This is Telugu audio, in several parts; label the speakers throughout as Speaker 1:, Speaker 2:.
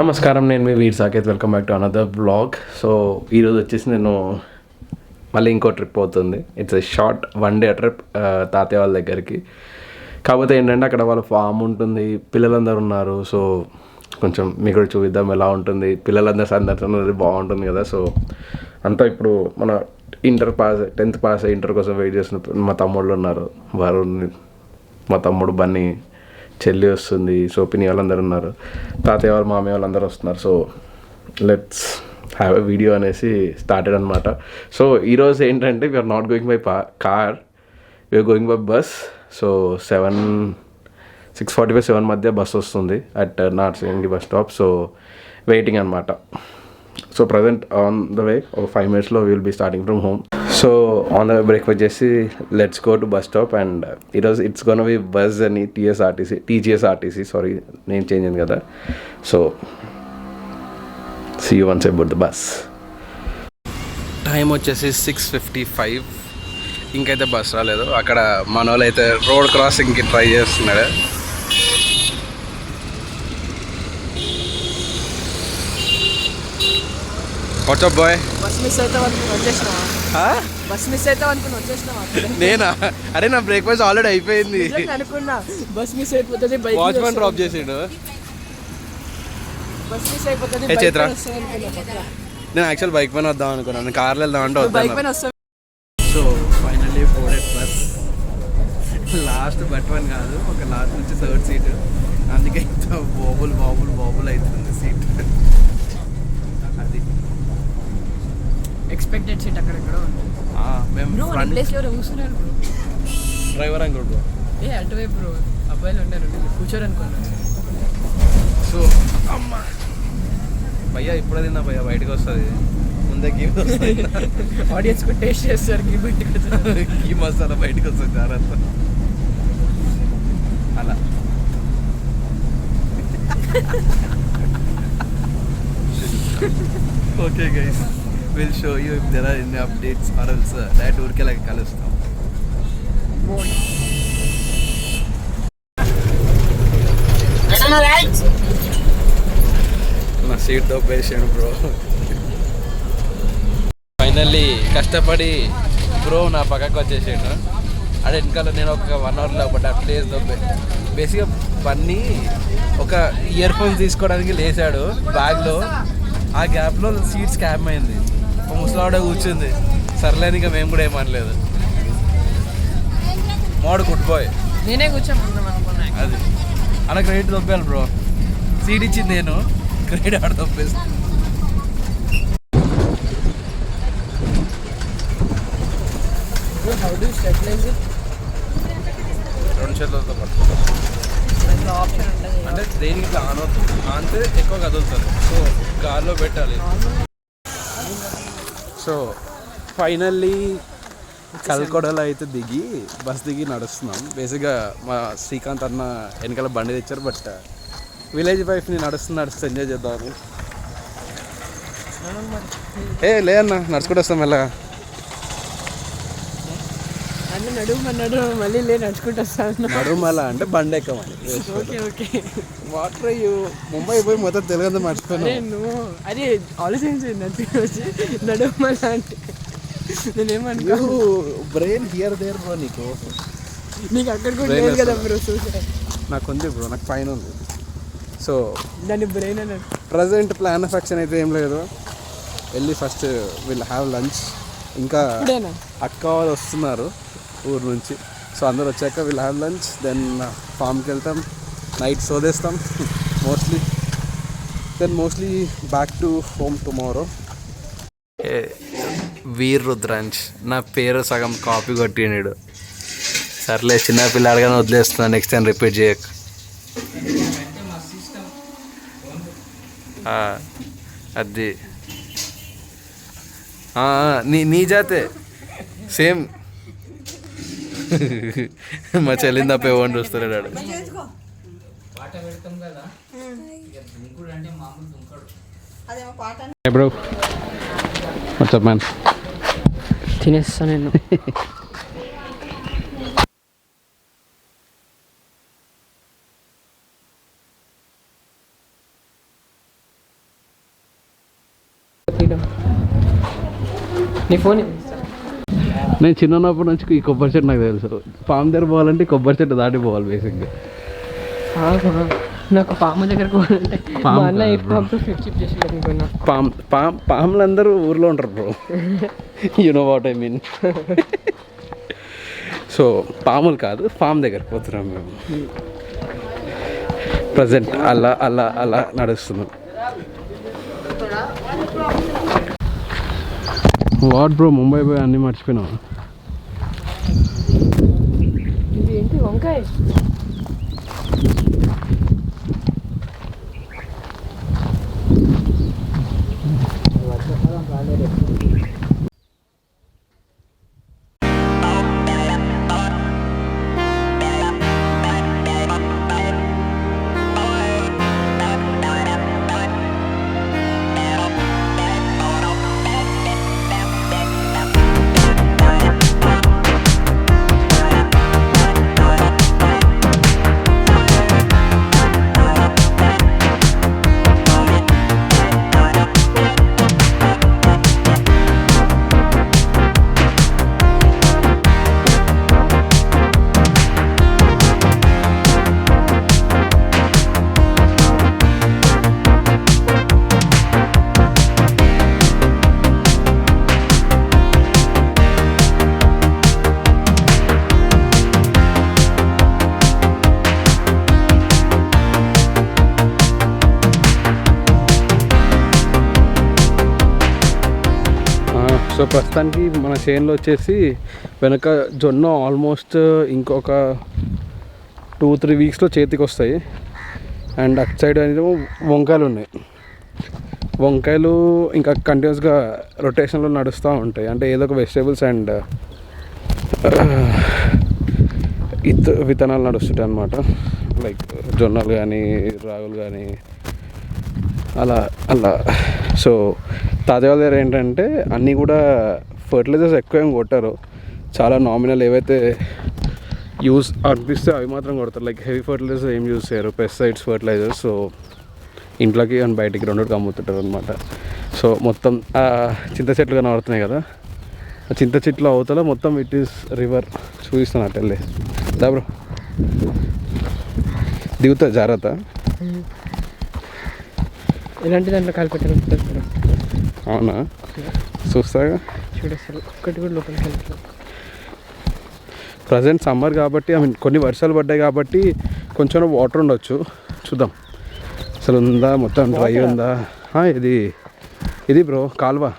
Speaker 1: నమస్కారం నేను మీ Veer Saketh. Welcome back to another blog so ఈరోజు వచ్చేసి నేను మళ్ళీ ఇంకో ట్రిప్ అవుతుంది it's a short one day trip తాతయ్య వాళ్ళ దగ్గరికి. కాకపోతే ఏంటంటే అక్కడ వాళ్ళ ఫామ్ ఉంటుంది పిల్లలందరూ ఉన్నారు. సో కొంచెం మీకు కూడా చూపిద్దాం ఎలా ఉంటుంది. పిల్లలందరూ సందర్శన అనేది బాగుంటుంది కదా. సో అంతా ఇప్పుడు మన inter pass tenth pass inter కోసం వెయిట్ చేస్తున్న మా తమ్ముళ్ళు ఉన్నారు. వరుణ్ మా తమ్ముడు బన్నీ చెల్లి వస్తుంది సోపిని వాళ్ళందరూ ఉన్నారు. తాతయ్య వాళ్ళు మామయ్య వాళ్ళందరూ వస్తున్నారు. So let's have a video అనేసి స్టార్టెడ్ అనమాట సో ఈరోజు ఏంటంటే వీఆర్ నాట్ గోయింగ్ బై పా car we're going by bus so seven six forty five seven మధ్య బస్ వస్తుంది అట్ నార్త్ సింగి బస్ స్టాప్ సో వెయిటింగ్ అనమాట so present on the way ఒక ఫైవ్ మినిట్స్లో will be starting from home so on the way break వచ్చేసి let's go to bus stop and ఈరోజు ఇట్స్ గోన్ బి బస్ అని టీఎస్ఆర్టీసీ టీజీఎస్ఆర్టీసీ సారీ నేను చేంజ్ అయింది కదా so see you once about the bus time వచ్చేసి సిక్స్ ఫిఫ్టీ ఫైవ్ ఇంకైతే బస్ రాలేదు. అక్కడ మన వాళ్ళు అయితే రోడ్ క్రాసింగ్కి ట్రై చేస్తున్నాడు what's up boy
Speaker 2: bus miss అయితే అనుకుని వచ్చేసినావా? బస్ మిస్ అయితే అనుకుని
Speaker 1: నేనా? అరే నా బ్రేక్ఫాస్ట్ ఆల్రెడీ అయిపోయింది.
Speaker 2: అనుకున్నా బస్ మిస్ అయిపోతుంది బైక్
Speaker 1: వాచ్మెన్ డ్రాప్ చేసిండు.
Speaker 2: బస్ మిస్ అయిపోతుంది
Speaker 1: చేతురా? నేను యాక్చువల్ బైక్ పైన వద్దాం అనుకున్నాను కార్లో వెళ్దాం అంటే
Speaker 2: బైక్
Speaker 1: వద్దాం so finally boarded bus last but one కాదు ఒక లాస్ట్ నుంచి థర్డ్ సీట్ అందుకే ఇంత బాబుల్ బాబుల్ బాబుల్ అవుతుంది సీట్ అది
Speaker 2: ఎక్స్పెక్టెడ్ సీట్ అక్కడ ఎక్కడో
Speaker 1: మేము
Speaker 2: ప్లేస్ కూర్చున్నారు బ్రో
Speaker 1: డ్రైవర్ అంకుల్ బ్రో
Speaker 2: ఏ అటువైపు బ్రో అబ్బాయిలు ఉన్నారు కూర్చోరు అనుకున్నా.
Speaker 1: సో అమ్మా. భయ్యా ఇప్పుడే తిన్నా భయ్యా బయటకు వస్తుంది. ముందే గీ
Speaker 2: ఆడియన్స్ కూడా టేస్ట్ చేస్తారు గీ బయటకు.
Speaker 1: గీ మసాలా బయటకు వస్తుంది జాగ్రత్త అలా. Okay guys will show you if there are any updates or else direct ఊరికేలాగా కలుస్తాం. నా సీట్ దొబ్బేసాను బ్రో. ఫైనల్లీ కష్టపడి బ్రో నా పక్కకు వచ్చేసాడు. అదే వెనకాల నేను ఒక వన్ అవర్లో బట్ ప్లేస్ దొబ్బే బేసిక్గా బన్నీ ఒక ఇయర్ ఫోన్స్ తీసుకోవడానికి లేచాడు బ్యాగ్లో ఆ గ్యాప్లో సీట్ స్కామ్ అయింది. ఒక ముసలావిడ కూర్చుంది. సర్లేని ఇక మేము కూడా ఏమనలేదు. మోడు గుడ్ బాయ్
Speaker 2: నేనే కూర్చోమన్నాం అనుకున్నా
Speaker 1: అది. అలా క్రెడిట్ దొబ్బాలి బ్రో. సీట్ ఇచ్చింది నేను. క్రెడిట్ ఆడ దొబ్బేస్తాను
Speaker 2: హౌ డూ స్టెబిలైజ్
Speaker 1: రెండు చేతులతో
Speaker 2: ఉంటుంది.
Speaker 1: అంటే దేనికి ఇట్లా ఆన్ అవుతుంది? ఆన్తే ఎక్కువ కదులుతుంది. సో కార్లో పెట్టాలి. సో ఫైనల్లీ కల్కొడలో అయితే దిగి బస్ దిగి నడుస్తున్నాం. బేసిక్గా మా శ్రీకాంత్ అన్న వెనకాల బండి తెచ్చారు బట్ విలేజ్ వైఫ్ని నడుస్తూ నడుస్తూ ఎంజాయ్ చేద్దామని. ఏ లే అన్న నడుచుకుంటూ వస్తాం మెల్లగా.
Speaker 2: అన్న నడుమన్నాడు మళ్ళీ లే నడుచుకుంటూ వస్తాను.
Speaker 1: నడుమల అంటే బండి ఎక్కమని.
Speaker 2: Okay okay.
Speaker 1: వాటర్ అయ్యూ ముంబై పోయి మొత్తం తెలుగు మర్చిపోయినాం.
Speaker 2: నువ్వు అదే ఆలోచించింది నచ్చి వచ్చి నడుమల అంటే. నేనేమనుకో.
Speaker 1: బ్రెయిన్ హియర్ దేర్ బ్రో నీకు.
Speaker 2: నీకు అక్కడ కూడా లేదు కదా? బ్రో చూసా.
Speaker 1: నాకు ఉంది బ్రో నాకు పైన ఉంది. సో
Speaker 2: దాన్ని బ్రెయిన్ అన్నాడు
Speaker 1: ప్రజెంట్ ప్లాన్ ఆఫ్ యాక్షన్ అయితే ఏం లేదు. వెళ్ళి ఫస్ట్ విల్ హ్యావ్ లంచ్ ఇంకా అక్క వాళ్ళు వస్తున్నారు. ఊరు నుంచి. సో అందరు వచ్చాక విల్ హ్యావ్ లంచ్ దెన్ ఫామ్కి వెళ్తాం. Night సోదేస్తాం mostly then mostly back to home tomorrow Veer రుద్రాంచ్ నా పేరు సగం కాపీ కొట్టినాడు సర్లే చిన్న పిల్లాడిగానే వదిలేస్తున్నా నెక్స్ట్ టైం రిపీట్ చేయక. అది. నీ నీ జాతే. సేమ్ మా చెల్లింది తప్ప ఎవరిని చూస్తాడు ఆడు బ్రో. మ్యాన్
Speaker 2: తినేస్తా నేను నీ ఫోన్.
Speaker 1: నేను చిన్నప్పటి నుంచి ఈ కొబ్బరి చెట్టు నాకు తెలుసు. పాము దగ్గర పోవాలంటే కొబ్బరి చెట్టు దాటి పోవాలి బేసిక్గా.
Speaker 2: నాకు పాము దగ్గర పోవాలంటే
Speaker 1: పాము పాములు అందరూ ఊర్లో ఉంటారు bro you know what I mean so పాములు కాదు ఫామ్ దగ్గరికి పోతున్నాం మేము. ప్రజెంట్ అలా అలా అలా నడుస్తున్నాం. వాట్ బ్రో ముంబై పోయి అన్నీ మర్చిపోయినావు?
Speaker 2: ఇది ఏంటి వంకాయ?
Speaker 1: సో ప్రస్తుతానికి మన చేనులో వచ్చేసి వెనక జొన్న ఆల్మోస్ట్ uh, ఇంకొక టూ త్రీ వీక్స్లో చేతికి వస్తాయి. అండ్ అటు సైడ్ అనేది వంకాయలు ఉన్నాయి. వంకాయలు ఇంకా కంటిన్యూస్గా రొటేషన్లో నడుస్తూ ఉంటాయి. అంటే ఏదో ఒక వెజిటేబుల్స్ అండ్ uh, ఇత్ విత్తనాలు నడుస్తుంటాయి అన్నమాట. లైక్ జొన్నలు కానీ రాగులు కానీ అలా అలా. సో తాజా వాళ్ళ దగ్గర ఏంటంటే అన్నీ కూడా ఫర్టిలైజర్స్ ఎక్కువ ఏం కొట్టారు. చాలా నామినల్ ఏవైతే యూస్ అనిపిస్తే అవి మాత్రం కొడతారు. లైక్ హెవీ ఫర్టిలైజర్స్ ఏం యూస్ చేయరు. పెస్టిసైడ్స్ ఫర్టిలైజర్స్ సో ఇంట్లోకి అండ్ బయటికి రెండుకి అమ్ముతుంటారు అనమాట సో మొత్తం చింత చెట్లు కనబడుతున్నాయి కదా. ఆ చింత చెట్లు అవతల మొత్తం ఇట్ ఈస్ రివర్ చూపిస్తాను అటు వెళ్ళి. దా బ్రో. దిగుతా జాగ్రత్త.
Speaker 2: ఇలాంటి దాంట్లో కాలు పెట్టాలి
Speaker 1: అవునా? చూస్తాగా?
Speaker 2: చూడేస్తారు ఒక్కటి కూడా లోపలికి వెళ్ళట్లేదు.
Speaker 1: ప్రజెంట్ సమ్మర్ కాబట్టి ఐ మీన్ కొన్ని వర్షాలు పడ్డాయి కాబట్టి కొంచెం వాటర్ ఉండొచ్చు. చూద్దాం. అసలు ఉందా? మొత్తం డ్రై ఉందా? ఇది ఇది బ్రో కాలువ.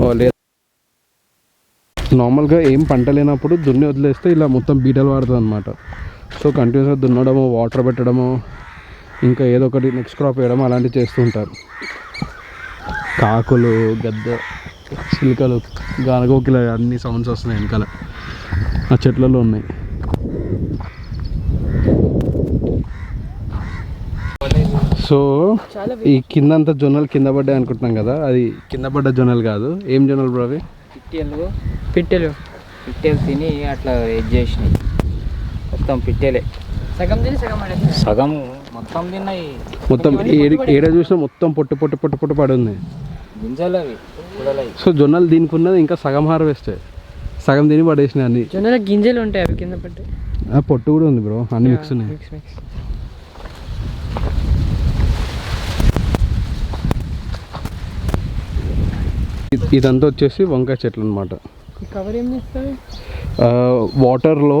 Speaker 1: ఓ. లేదు. నార్మల్గా ఏం పంట లేనప్పుడు దున్ని వదిలేస్తే ఇలా మొత్తం బీటలు పడుతుంది అనమాట సో కంటిన్యూస్గా దున్నడము వాటర్ పెట్టడము ఇంకా ఏదో ఒకటి నెక్స్ట్ క్రాప్ వేయడం అలాంటివి చేస్తూ ఉంటారు. కాకులు గద్ద చిలుకలు గానగోకిల అన్ని సౌండ్స్ వస్తున్నాయి వెనకాల. ఆ చెట్లలో ఉన్నాయి. సో ఈ కిందంతా జొన్నలు కింద పడ్డాయి అనుకుంటున్నాం కదా. అది కింద పడ్డ జొన్నలు కాదు. ఏం జొన్నలు బ్రో అవి?
Speaker 3: పిట్టెలు.
Speaker 2: పిట్టెలు.
Speaker 3: పిట్టెలు తిని అట్లా ఇది చేసినాయి. మొత్తం పిట్టెలే.
Speaker 2: సగం తిని సగం
Speaker 3: సగం మొత్తం తిన్నాయి.
Speaker 1: మొత్తం ఏడు ఏడ చూసినా మొత్తం పొట్టు పొట్టు పొట్టు పొట్టు పడి ఉంది సో జొన్నలు దీనికి ఉన్నది ఇంకా సగం హార్వెస్ట్. సగం తిని పడేసినాయి అన్ని.
Speaker 2: జొన్నల గింజలు ఉంటాయి అవి కింద పట్టి
Speaker 1: ఆ పొట్టు కూడా ఉంది బ్రో అన్ని మిక్స్ ఉన్నాయి.
Speaker 2: మిక్స్ మిక్స్
Speaker 1: ఇ- ఇదంతా వచ్చేసి వంకాయ చెట్లు అనమాట వాటర్లో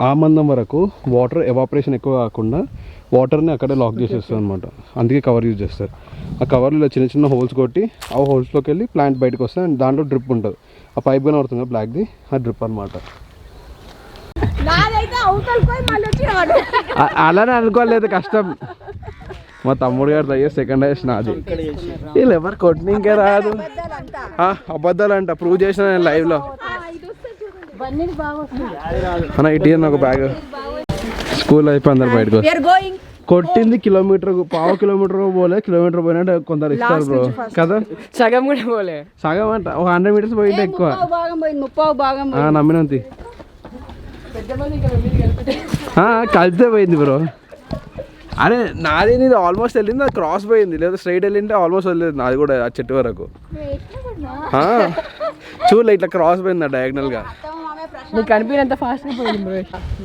Speaker 1: ఆ- మందం వరకు వాటర్ ఎవాపరేషన్ ఎక్కువ కాకుండా వాటర్ని అక్కడే లాక్ చేసేస్తుంది అనమాట అందుకే కవర్ యూజ్ చేస్తారు. ఆ కవర్లో చిన్న చిన్న హోల్స్ కొట్టి ఆ హోల్స్లోకి వెళ్ళి ప్లాంట్ బయటకు వస్తుంది అండ్ దాంట్లో డ్రిప్ ఉంటుంది. ఆ పైప్ కానీ పడుతుంది బ్లాక్ది ఆ డ్రిప్ అనమాట అలానే అనుకోలేదు కష్టం. మా తమ్ముడు గారు అయ్యే సెకండ్ హైయెస్ట్ నాది వీళ్ళు ఎవరు కొట్టినకే రాదు. ఆ, అబద్ధాలు అంట ప్రూవ్ చేసిన లైవ్లో అన్న ఇటీ ఒక బ్యాగ్ స్కూల్ అయిపోయి అందరు బయటకు కొట్టింది కిలోమీటర్ పావు కిలోమీటర్ పోలే కిలోమీటర్ పోయినట్టు కొందరు ఇస్తారు బ్రో కదా?
Speaker 2: సగం కూడా పోలే.
Speaker 1: సగం అంట ఒక హండ్రెడ్ మీటర్స్ పోయింటే ఎక్కువ.
Speaker 4: ముప్పావు భాగం
Speaker 1: నమ్మినంతి పోయింది. బ్రో అరే నాది నీది ఆల్మోస్ట్ వెళ్ళింది అది క్రాస్ పోయింది. లేదా స్ట్రైట్ వెళ్ళింటే ఆల్మోస్ట్ వెళ్ళలేదు నాది కూడా ఆ చెట్టు వరకు. చూడలే ఇట్లా క్రాస్ పోయింది డయాగ్నల్గా
Speaker 2: నీకు కనిపించినంత ఫాస్ట్గా పోయింది బ్రో.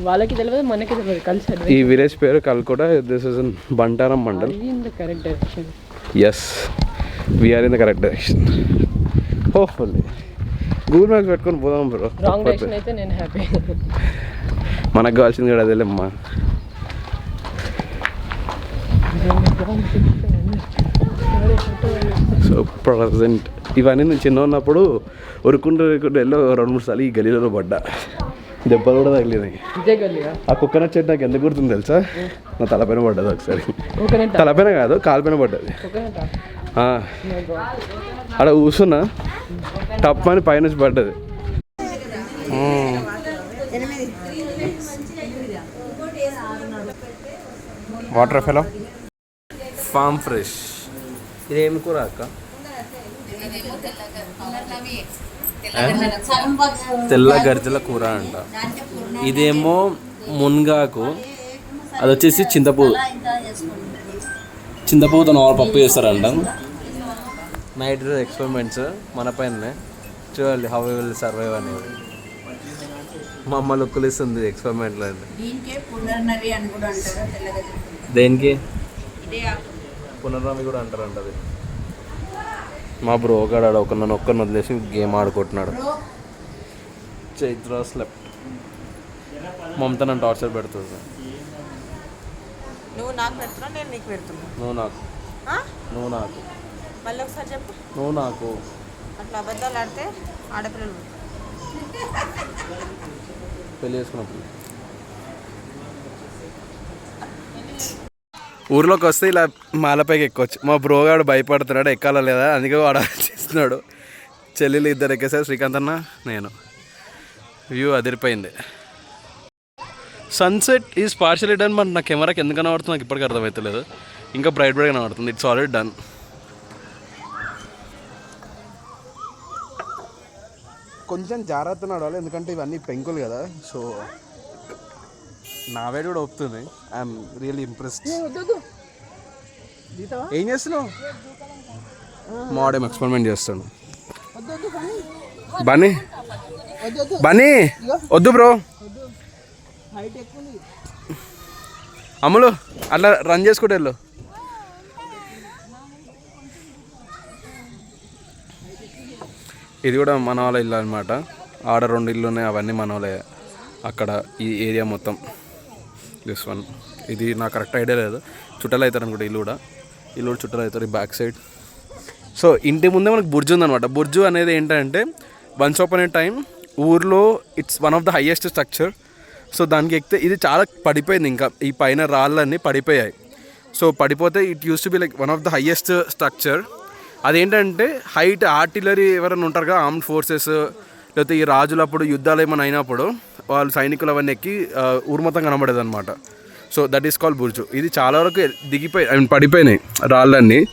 Speaker 2: వాళ్ళకి తెలియదు మనకి తెలియదు కలిసి
Speaker 1: ఈ విలేజ్ పేరు Kalkota this is in Bantaram mandal.
Speaker 2: In the correct direction
Speaker 1: yes we're in the correct direction hopefully Google maps పెట్టుకొని పోదాం బ్రో.
Speaker 2: రాంగ్ డైరెక్షన్ అయితే నేను హ్యాపీ
Speaker 1: మనకు కావాల్సింది కూడా అదేలేమ్మా సో ప్రజెంట్ ఇవన్నీ నేను చిన్న ఉన్నప్పుడు ఉరుకుంటూ ఉరుకుంటూ వెళ్ళి రెండు మూడు సార్లు ఈ గలీలో పడ్డా. దెబ్బలు కూడా తగిలినాయి. ఆ కుక్కనట్ చెట్టు నాకు ఎందుకు గుర్తుంది తెలుసా? నా తలపైన పడ్డది ఒకసారి. తలపైన కాదు కాలుపైన పడ్డది. ఆ, ఆడ కూర్చున్నా టప్ అని పైనుంచి పడ్డది. మ్మ్. వాటర్ ఫెలో ఫామ్ ఫ్రెష్ ఇదేం కూర అక్క? తెల్ల గర్జల కూర అంట. ఇదేమో మునగాకు. అది వచ్చేసి చింతపూ చింతపూతో నార్మల్ పప్పు చేస్తారంట. నైట్ ఎక్స్పెరిమెంట్స్ మన పైన చూడండి హౌ విల్ సర్వైవ్ అనేది. మా అమ్మ లుక్కులు ఇస్తుంది ఎక్స్పెరిమెంట్లో
Speaker 5: దీనికే పునర్నవి కూడా
Speaker 1: అంటారంట అది. మా బ్రో గాడు ఒక నన్ను ఒక్కరిని వదిలేసి గేమ్ ఆడుకుంటున్నాడు. చైత్ర స్లెప్ట్ మమత నన్ను టార్చర్ పెడుతుంది.
Speaker 6: నువ్వు నాకు పెడుతున్నావు నేను నీకు పెడుతున్నా.
Speaker 1: నువ్వు నాకు.
Speaker 6: ఆ?
Speaker 1: నువ్వు నాకు.
Speaker 6: మళ్ళీ ఒకసారి చెప్పు.
Speaker 1: నువ్వు నాకు.
Speaker 6: అట్లా అబద్ధాలు ఆడితే ఆడపిల్లలు.
Speaker 1: పెళ్ళి చేసుకున్నప్పుడు. ఊర్లోకి వస్తే ఇలా మాలపైకి ఎక్కొచ్చు. మా బ్రోగాడు భయపడుతున్నాడు ఎక్కాలా లేదా? అందుకే వాడు చేస్తున్నాడు. చెల్లెలు ఇద్దరు ఎక్కేసారు శ్రీకాంత్ అన్న నేను. వ్యూ అదిరిపోయింది. Sunset is partially done but నా కెమెరాకి ఎందుకు కనబడుతుంది నాకు ఇప్పటికీ అర్థమవుతలేదు ఇంకా బ్రైట్ బ్రైట్ కనబడుతుంది. ఇట్స్ ఆల్రెడీ డన్ కొంచెం జాగ్రత్త నడవాలి ఎందుకంటే ఇవన్నీ పెంకులు కదా సో నా వేడి కూడా ఒప్పుతుంది. ఐఎమ్ రియల్లీ ఇంప్రెస్డ్ ఏం చేస్తున్నావు? మాడేం ఎక్స్పెరిమెంట్ చేస్తాను. బన్నీ. బన్నీ? వద్దు బ్రో. అమ్ములు అట్లా రన్ చేసుకుంటే వెళ్ళు. ఇది కూడా మన వాళ్ళ ఇల్లు అనమాట ఆడ రెండు ఇల్లు ఉన్నాయి అవన్నీ మన వాళ్ళే. అక్కడ ఈ ఏరియా మొత్తం. This one. ఇది నాకు కరెక్ట్ ఐడియా లేదు. చుట్టాలు అవుతారు అనుకుంటా ఇల్లు కూడా. ఇల్లు కూడా చుట్టాలు అవుతారు ఈ బ్యాక్ సైడ్. సో ఇంటి ముందే మనకు బుర్జు ఉందన్నమాట. బుర్జు అనేది ఏంటంటే వన్స్ ఆఫ్ అనే టైం ఊర్లో it's one of the highest structure so దానికి ఎక్కితే ఇది చాలా పడిపోయింది ఇంకా. ఈ పైన రాళ్ళన్నీ పడిపోయాయి. సో పడిపోతే it used to be like one of the highest structure అదేంటంటే హైట్ ఆర్టిలరీ ఎవరైనా ఉంటారు కదా ఆర్మ్డ్ ఫోర్సెస్ లేకపోతే ఈ రాజులప్పుడు యుద్ధాలు ఏమైనా అయినప్పుడు వాళ్ళు సైనికులు అవన్నీ ఎక్కి ఊర్మతం కనబడేది అనమాట సో దట్ ఈస్ కాల్ బుర్జు. ఇది చాలా వరకు దిగిపోయి ఐ మీన్ పడిపోయినాయి రాళ్ళన్నీ.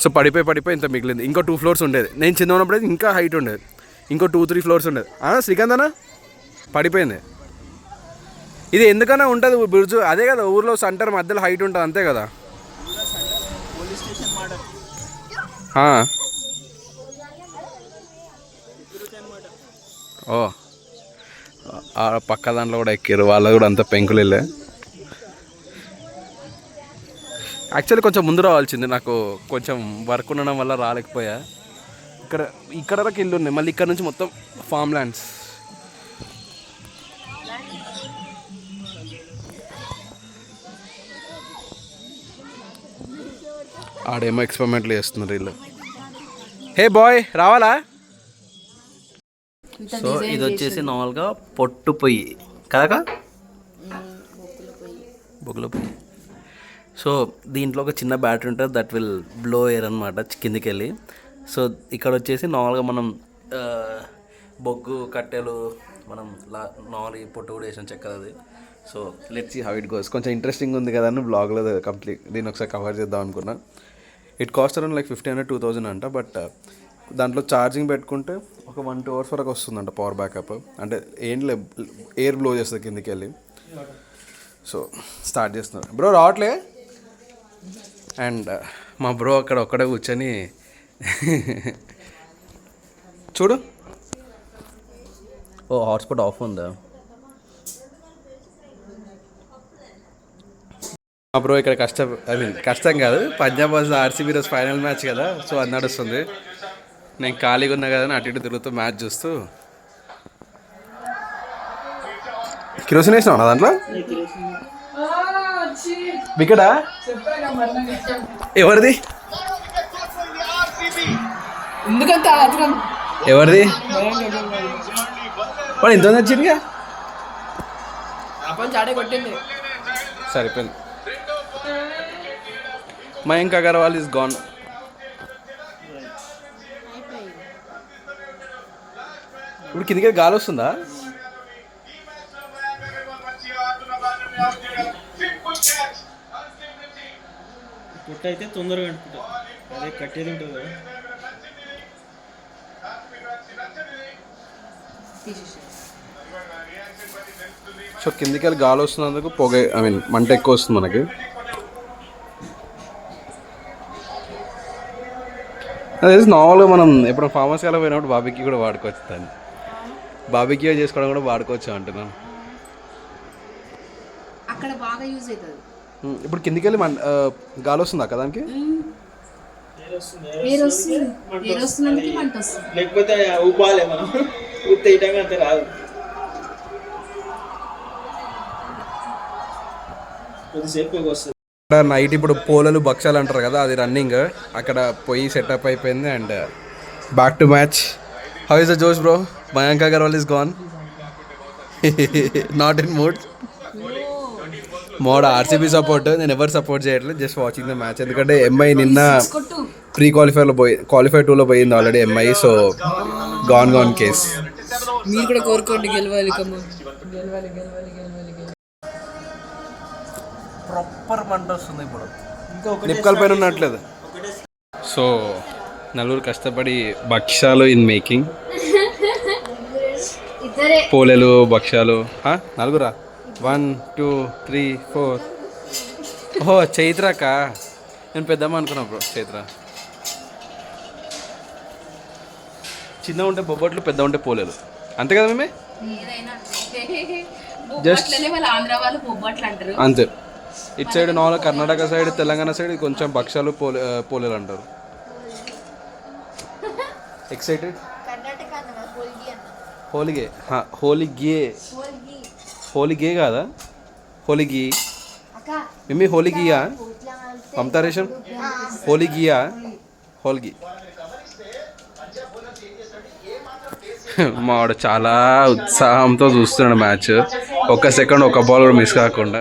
Speaker 1: సో పడిపోయి పడిపోయి ఇంత మిగిలింది. ఇంకో టూ ఫ్లోర్స్ ఉండేది. నేను చిన్న ఉన్నప్పుడు ఇంకా హైట్ ఉండేది. ఇంకో టూ త్రీ ఫ్లోర్స్ ఉండేది. ఆ, శ్రీకాంత్ అన్న? పడిపోయింది. ఇది ఎందుకన్నా ఉంటుంది బ్రిడ్జు అదే కదా ఊర్లో సెంటర్ మధ్యలో హైట్ ఉంటుంది అంతే కదా. ఓ. ఆ పక్క దాంట్లో కూడా ఎక్కారు. వాళ్ళు కూడా అంత పెంకులు వెళ్ళే యాక్చువల్లీ కొంచెం ముందు రావాల్సింది. నాకు కొంచెం వర్క్ ఉండడం వల్ల రాలేకపోయా. ఇక్కడ ఇక్కడ వరకు ఇల్లు ఉన్నాయి. మళ్ళీ ఇక్కడ నుంచి మొత్తం ఫామ్ ల్యాండ్స్ ఆడేమో ఎక్స్పెరిమెంట్లు చేస్తున్నారు వీళ్ళు హే బాయ్ రావాలా? సో ఇది వచ్చేసి నార్మల్గా పొట్టు పొయ్యి. కదా బొగ్గుల పొయ్యి. సో దీంట్లో ఒక చిన్న బ్యాటరీ ఉంటుంది దట్ విల్ బ్లో ఎయిర్ అనమాట కిందికి వెళ్ళి సో ఇక్కడ వచ్చేసి నార్మల్గా మనం బొగ్గు కట్టెలు మనం లా నార్మల్ పొట్టు కూడా వేసిన చెక్క అది. So let's see how it goes కొంచెం ఇంట్రెస్టింగ్ ఉంది కదా అని బ్లాగ్లో కంప్లీట్ దీన్ని ఒకసారి కవర్ చేద్దాం అనుకున్నా. It cost around like fifty hundred two thousand అంట బట్ దాంట్లో ఛార్జింగ్ పెట్టుకుంటే ఒక వన్ టూ అవర్స్ వరకు వస్తుందంట పవర్ బ్యాకప్ అంటే ఏం లే ఎయిర్ బ్లో చేస్తుంది కిందికి వెళ్ళి సో స్టార్ట్ చేస్తున్నారు. బ్రో రావట్లే? అండ్ మా బ్రో అక్కడ ఒక్కడే కూర్చొని చూడు. ఓ హాట్స్పాట్ ఆఫ్ ఉందా? మా బ్రో ఇక్కడ కష్టం ఐ మీన్ కష్టం కాదు. పంజాబ్ వాజ్ ఆర్సీబీ రోజు ఫైనల్ మ్యాచ్ కదా సో అది నడుస్తుంది నేను ఖాళీగా ఉన్నా కదా అటు ఇటు తిరుగుతూ మ్యాచ్ చూస్తూ. కిరోసిన్ వేసినావు దాంట్లో? వికెటా? ఎవరిది? ఎవరిది? వాడు ఎంత వచ్చిందిగా సరిపోయింది. మయాంక్ అగర్వాల్ ఇస్ గాన్ ఇప్పుడు కిందికి గాలి వస్తుందా?
Speaker 7: పుట్ట అయితే తొందరగా అంటుకుంటా అదే కట్టేది ఉంటుంది కదా.
Speaker 1: సో కిందికి వెళ్ళి గాలి వస్తున్నందుకు పొగ ఐ మీన్ మంట ఎక్కువ వస్తుంది మనకి. అదే నార్మల్గా మనం ఎప్పుడు ఫార్మర్స్ కాలం పోయినప్పుడు బాబీకి కూడా వాడుకోవచ్చు దాన్ని. బాబీకి చేసుకోవడం కూడా వాడుకోవచ్చు అంటున్నాను
Speaker 8: అక్కడ బాగా యూజ్ అవుతుంది.
Speaker 1: ఇప్పుడు కిందికి వెళ్ళి మన గాలి వస్తుందా కదా దానికి?
Speaker 7: లేకపోతే ఊపాలే మనం. ఇటంగా అంతే రాదు. కొద్దిసేపు వస్తుంది
Speaker 1: నైట్ ఇప్పుడు పోలలు భక్ష్యాలు అంటారు కదా అది రన్నింగ్. అక్కడ పోయి సెటప్ అయిపోయింది and back to match. How is the జోష్ bro Mayank Agarwal is gone not in mood mode RCB support నేను ఎవరు సపోర్ట్ చేయట్లేదు జస్ట్ వాచింగ్ ద మ్యాచ్ ఎందుకంటే ఎంఐ నిన్న ప్రీ క్వాలిఫైర్లో పోయి క్వాలిఫై టూలో పోయింది already MI so gone gone case
Speaker 2: మీరు కూడా కోరుకోండి గెలవాలి గెలవాలి గెలవాలి గెలవాలి
Speaker 1: ప్రాపర్ మంట వస్తుంది ఇప్పుడు. నిప్పుకల పైన ఉన్నట్లేదు. సో నలుగురు కష్టపడి భక్ష్యాలు ఇన్ మేకింగ్ పోలేలు భక్ష్యాలు? నలుగురా? వన్ టూ త్రీ ఫోర్ ఓహో చైత్రక? నేను పెద్దమ్మ అనుకున్నా బ్రో చైత్ర. చిన్న ఉంటే బొబ్బట్లు పెద్ద ఉంటే పోలేలు. అంతే కదా మేమే?
Speaker 8: అంటారు
Speaker 1: అంతే. ఇటు side normal Karnataka side Telangana side కొంచెం భక్ష్యాలు పోలే పోలేలు అంటారు ఎక్సైటెడ్ హోలిగే హా, హోలిగే. హోలిగే. కాదా? హోలిగి. మిమ్మీ హోలిగియా? మమతా రేషం హోలిగియా? హోల్గి. మావాడు చాలా ఉత్సాహంతో చూస్తున్నాడు మ్యాచ్. ఒక్క సెకండ్ ఒక బాల్ కూడా మిస్ కాకుండా.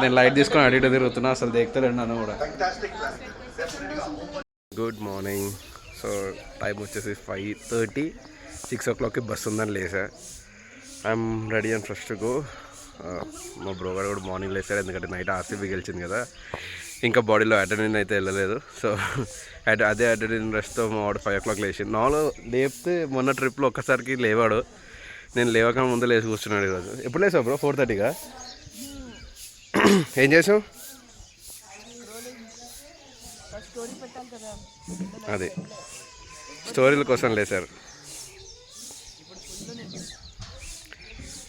Speaker 1: నేను లైట్ తీసుకొని అటు ఇటు తిరుగుతున్నా అసలు దేక్తలేడు నన్ను కూడా. గుడ్ మార్నింగ్ సో టైం వచ్చేసి ఫైవ్ థర్టీ సిక్స్ ఓ క్లాక్కి బస్ ఉందని లేసా. I'm ready and first go. మా బ్రోగర్ కూడా మార్నింగ్ లేచారు ఎందుకంటే నైట్ ఆర్సీబీ గెలిచింది కదా. ఇంకా బాడీలో అటెండిన్ అయితే వెళ్ళలేదు. సో అదే అటెండిన్ రెస్ట్తో మా వాడు ఫైవ్ ఓ క్లాక్ లేచి నాలో లేపితే మొన్న ట్రిప్లో ఒక్కసారికి లేవాడు. నేను లేవక ముందు లేచి కూర్చున్నాడు ఈరోజు. ఎప్పుడు లేసావు బ్రో? ఫోర్ థర్టీగా ఏం చేసావు? అది. స్టోరీల కోసం లేసారు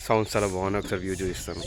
Speaker 1: సౌండ్స్ చాలా బాగున్నాయి ఒకసారి వ్యూ చూపిస్తాను.